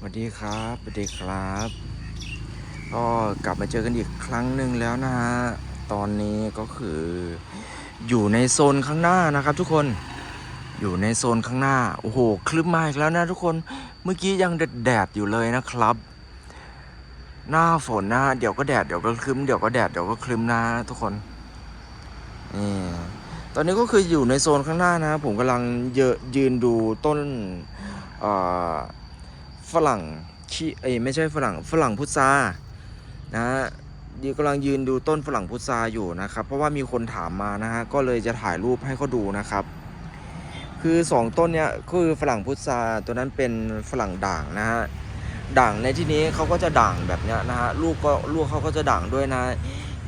สวัสดีครับสวัสดีครับ ก็กลับมาเจอกันอีกครั้งหนึ่งแล้วนะฮะ ตอนนี้ก็คืออยู่ในโซนข้างหน้านะครับ ทุกคน อยู่ในโซนข้างหน้า โอ้โห คลึ้มมาอีกแล้วนะทุกคน เมื่อกี้ยังแดดอยู่เลยนะครับ หน้าฝนนะเดี๋ยวก็แดด เดี๋ยวก็คลึ้ม เดี๋ยวก็แดด เดี๋ยวก็คลึ้มนะทุกคน นี่ ตอนนี้ก็คืออยู่ในโซนข้างหน้านะ ผมกำลังเยอะยืนดูต้น เอ่อ ฝรั่งชีเอ้ไม่ใช่ฝรั่งฝรั่งพุทรานะฮะยืนกำลังยืนดูต้นฝรั่งพุทราอยู่นะครับ เพราะว่ามีคนถามมานะฮะก็เลยจะถ่ายรูปให้เขาดูนะครับ คือสองต้นเนี้ยคือฝรั่งพุทราตัวนั้นเป็นฝรั่งด่างนะฮะด่างในที่นี้เขาก็จะด่างแบบเนี้ยนะฮะลูกก็ลูกเขาก็จะด่างด้วยนะ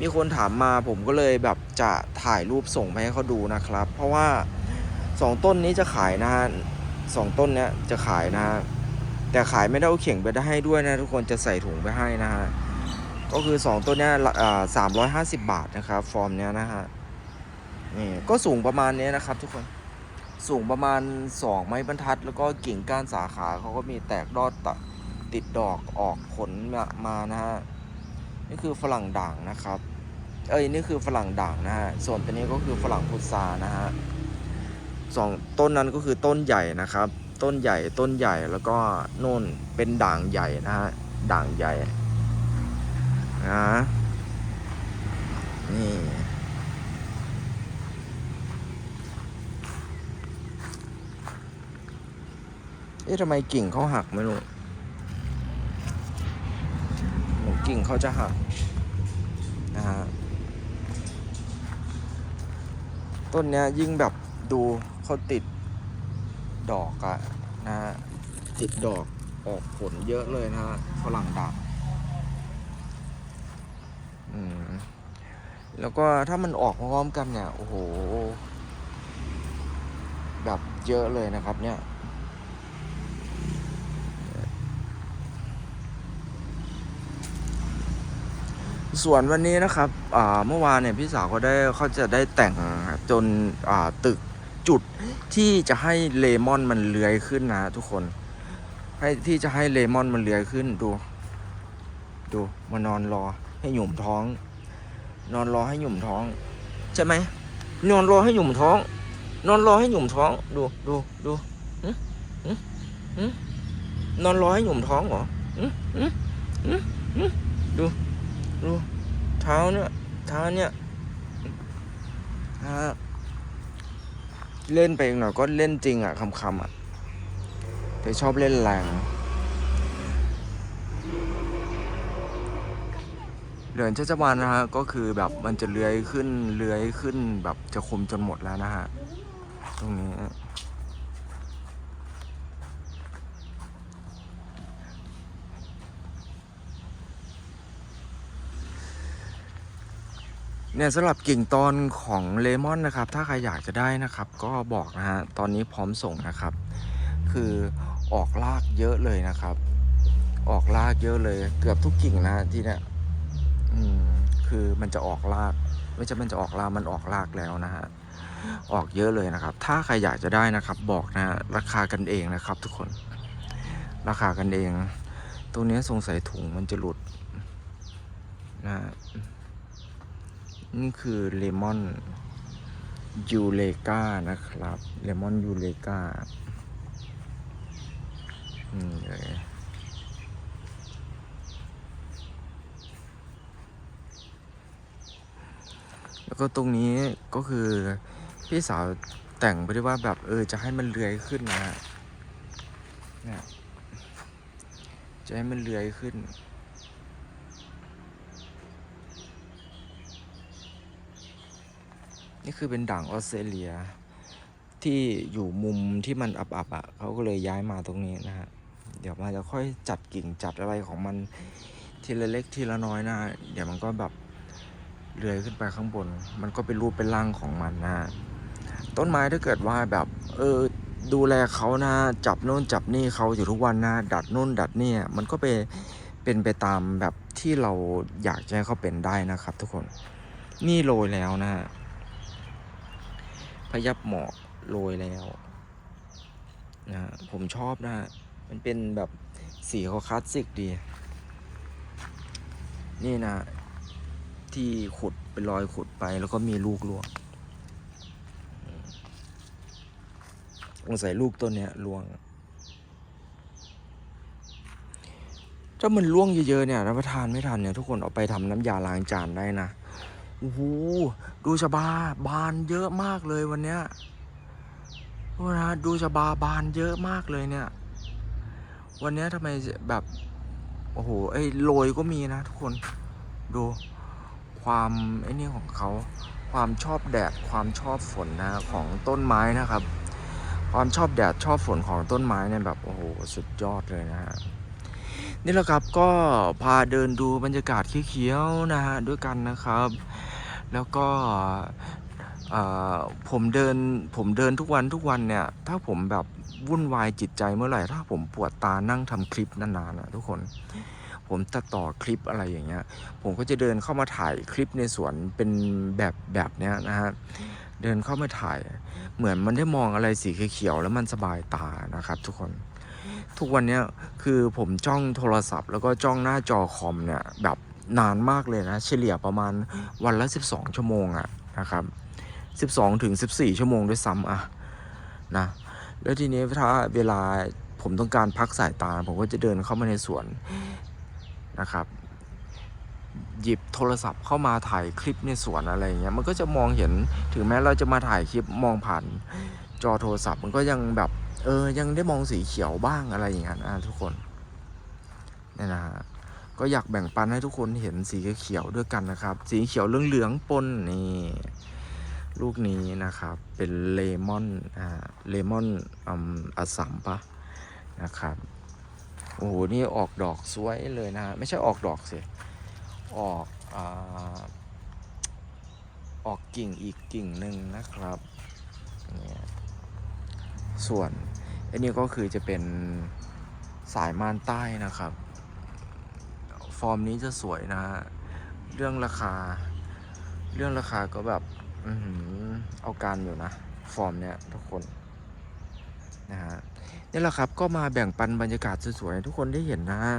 มีคนถามมาผมก็เลยแบบจะถ่ายรูปส่งไปให้เขาดูนะครับ เพราะว่าสองต้นนี้จะขายนะฮะสองต้นเนี้ยจะขายนะฮะ แต่ขายไม่ได้เอาเข่งไปได้ให้ด้วยนะทุกคนจะใส่ถุงไปให้นะฮะก็คือสองต้นเนี้ยสามร้อยห้าสิบบาทนะครับฟอร์มเนี้ยนะฮะนี่ก็สูงประมาณนี้นะครับ ทุกคนสูงประมาณสองไม้บรรทัด แล้วก็กิ่งก้านสาขาเขาก็มีแตกดอดตติดดอกออกผลมามานะฮะนี่คือฝรั่งด่างนะครับ เอ้ยนี่คือฝรั่งด่างนะฮะส่วนตัวนี้ก็คือฝรั่งพุทรานะฮะสองต้นนั้นก็คือต้นใหญ่นะครับ ต้นใหญ่ต้นใหญ่แล้วก็โน่นเป็นด่างใหญ่นะฮะด่างใหญ่นะนี่เอ๊ะทำไมกิ่งเขาหักไม่รู้หกิ่งเขาจะหักนะฮะต้นเนี้ยยิ่งแบบดูเขาติด ดอกอะนะฮะติดดอกออกผลเยอะเลยนะฮะฝรั่งด่างอืมแล้วก็ถ้ามันออกพร้อมกันเนี่ย โอ้โห แบบเยอะเลยนะครับเนี่ยส่วนวันนี้นะครับอ่าเมื่อวานเนี่ยพี่สาวเขาได้เขาจะได้แต่งจนอ่าตึก จุดที่จะให้เลมอนมันเลื้อยขึ้นนะทุกคน ให้ที่จะให้เลมอนมันเลื้อยขึ้นดู ดูมานอนรอให้หยุ่มท้อง นอนรอให้หยุ่มท้องใช่ไหมนอนรอให้หยุ่มท้อง นอนรอให้หยุ่มท้อง ดูดูดูหึหึหึนอนรอให้หยุ่มท้องเหรอหึหึหึดูดูเท้าเนี่ยเท้าเนี่ยฮะ เล่นไปอีกหน่อยก็เล่นจริงอะคำคำๆอะแต่ชอบเล่นแรงเหลือนชัชวานนะฮะก็คือแบบมันจะเลื้อยขึ้นเลื้อยขึ้นแบบจะคุมจนหมดแล้วนะฮะตรงนี้ เนี่ยสำหรับกิ่งตอนของเลมอนนะครับ ถ้าใครอยากจะได้นะครับ ก็บอกนะฮะตอนนี้พร้อมส่งนะครับ คือออกรากเยอะเลยนะครับ ออกรากเยอะเลย เกือบทุกกิ่งนะที่เนี่ยอืมคือมันจะออกราก ไม่ใช่มันจะออกรากมันออกรากแล้วนะฮะออกเยอะเลยนะครับ ถ้าใครอยากจะได้นะครับ บอกนะฮะราคากันเองนะครับ ทุกคน ราคากันเอง ตัวเนี้ยสงสัยถุงมันจะหลุดนะฮะ นี่คือเลมอนยูเลกานะครับ เลมอนยูเลกานี่เลยแล้วก็ตรงนี้ก็คือพี่สาวแต่งไปด้วยว่าแบบเออจะให้มันเลื้อยขึ้นนะเนี่ยจะให้มันเลื้อยขึ้น นี่คือเป็นด่างออสเตรเลีย ที่อยู่มุมที่มันอับๆอะเขาก็เลยย้ายมาตรงนี้นะฮะเดี๋ยวมันจะค่อยจัดกิ่งจัดอะไรของมันทีละเล็กทีละน้อยนะฮะเดี๋ยวมันก็แบบเลื้อยขึ้นไปข้างบน มันก็เป็นรูปเป็นร่างของมันนะฮะต้นไม้ถ้าเกิดว่าแบบ เออดูแลเขานะจับโน่นจับนี่เขาอยู่ทุกวันนะดัดโน่นดัดนี่มันก็ไปเป็นไปตามแบบที่เราอยากจะให้เขาเป็นได้นะครับ ทุกคนนี่โรยแล้วนะฮะ พยับหมอกโรยแล้วนะผมชอบนะฮะมันเป็นแบบสีเขาคลาสสิกดี นี่นะ ที่ขุดเป็นรอยขุดไปแล้วก็มีลูกลวงสงสัยลูกต้นเนี้ยลวง ถ้ามันล่วงเยอะๆเนี่ยรับประทานไม่ทันเนี่ยทุกคนเอาไปทำน้ำยาล้างจานได้นะ โอ้โหดูชะบาบานเยอะมากเลยวันเนี้ยนะดูชะบาบานเยอะมากเลยเนี่ย วันเนี้ยทำไมแบบโอ้โหไอ้โรยก็มีนะทุกคนดูความไอ้นี่ของเขาความชอบแดดความชอบฝนนะของต้นไม้นะครับ ความชอบแดดชอบฝนของต้นไม้เนี่ยแบบโอ้โหสุดยอดเลยนะฮะ นี่แหละครับก็พาเดินดูบรรยากาศเขียวๆนะฮะด้วยกันนะครับ แล้วก็ผมเดินผมเดินทุกวันทุกวันเนี่ย ถ้าผมแบบวุ่นวายจิตใจเมื่อไหร่ ถ้าผมปวดตานั่งทำคลิปนานๆนะทุกคน ผมตัดต่อคลิปอะไรอย่างเงี้ย ผมก็จะเดินเข้ามาถ่ายคลิปในสวนเป็นแบบแบบเนี้ยนะฮะเดินเข้ามาถ่าย เหมือนมันได้มองอะไรสีเขียวๆแล้วมันสบายตานะครับ ทุกคน ทุกวันเนี้ยคือผมจ้องโทรศัพท์ แล้วก็จ้องหน้าจอคอมเนี่ยแบบนานมากเลยนะ เฉลี่ยประมาณวันละ 12 ชั่วโมงอะนะครับ12ถึง14 ชั่วโมงด้วยซ้ำอะนะแล้วทีนี้ถ้าเวลาผมต้องการพักสายตา ผมก็จะเดินเข้ามาในสวนนะครับ หยิบโทรศัพท์เข้ามาถ่ายคลิปในสวนอะไรเงี้ยมันก็จะมองเห็นถึงแม้เราจะมาถ่ายคลิปมองผ่าน จอโทรศัพท์มันก็ยังแบบเออยังได้มองสีเขียวบ้างอะไรอย่างเงี้ยนะทุกคนเนี่ยนะฮะก็อยากแบ่งปันให้ทุกคนเห็นสีเขียวด้วยกันนะครับ สีเขียวเหลืองๆปนนี่ลูกนี้นะครับ เป็นเลมอนอ่าเลมอนอืมอัสัมปะนะครับโอ้โหนี่ออกดอกสวยเลยนะฮะไม่ใช่ออกดอกสิออกอ่าออกกิ่งอีกกิ่งหนึ่งนะครับเนี่ย ส่วนอันนี้ก็คือจะเป็นสายม่านใต้นะครับ ฟอร์มนี้จะสวยนะฮะเรื่องราคา เรื่องราคาก็แบบอเอาการอยู่นะ ฟอร์มเนี้ยทุกคนนะฮะนี่แหละครับก็มาแบ่งปันบรรยากาศสวยๆทุกคนได้เห็นนะฮะ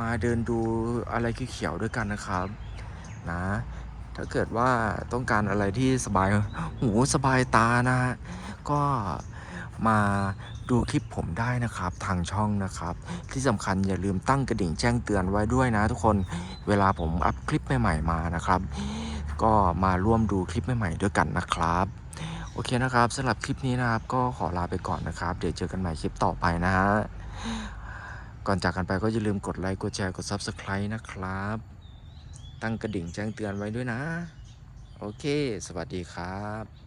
มาเดินดูอะไรเขียวๆด้วยกันนะครับนะถ้าเกิดว่าต้องการอะไรที่สบายหูสบายตานะฮะก็ มาดูคลิปผมได้นะครับทางช่องนะครับ ที่สำคัญอย่าลืมตั้งกระดิ่งแจ้งเตือนไว้ด้วยนะทุกคนเวลาผมอัพคลิปใหม่ๆมานะครับ ก็มาร่วมดูคลิปใหม่ๆด้วยกันนะครับโอเคนะครับสำหรับคลิปนี้นะครับ ก็ขอลาไปก่อนนะครับ เดี๋ยวเจอกันใหม่คลิปต่อไปนะฮะก่อนจากกันไปก็อย่าลืมกดไลค์กดแชร์กด Subscribe นะครับ ตั้งกระดิ่งแจ้งเตือนไว้ด้วยนะ โอเค สวัสดีครับ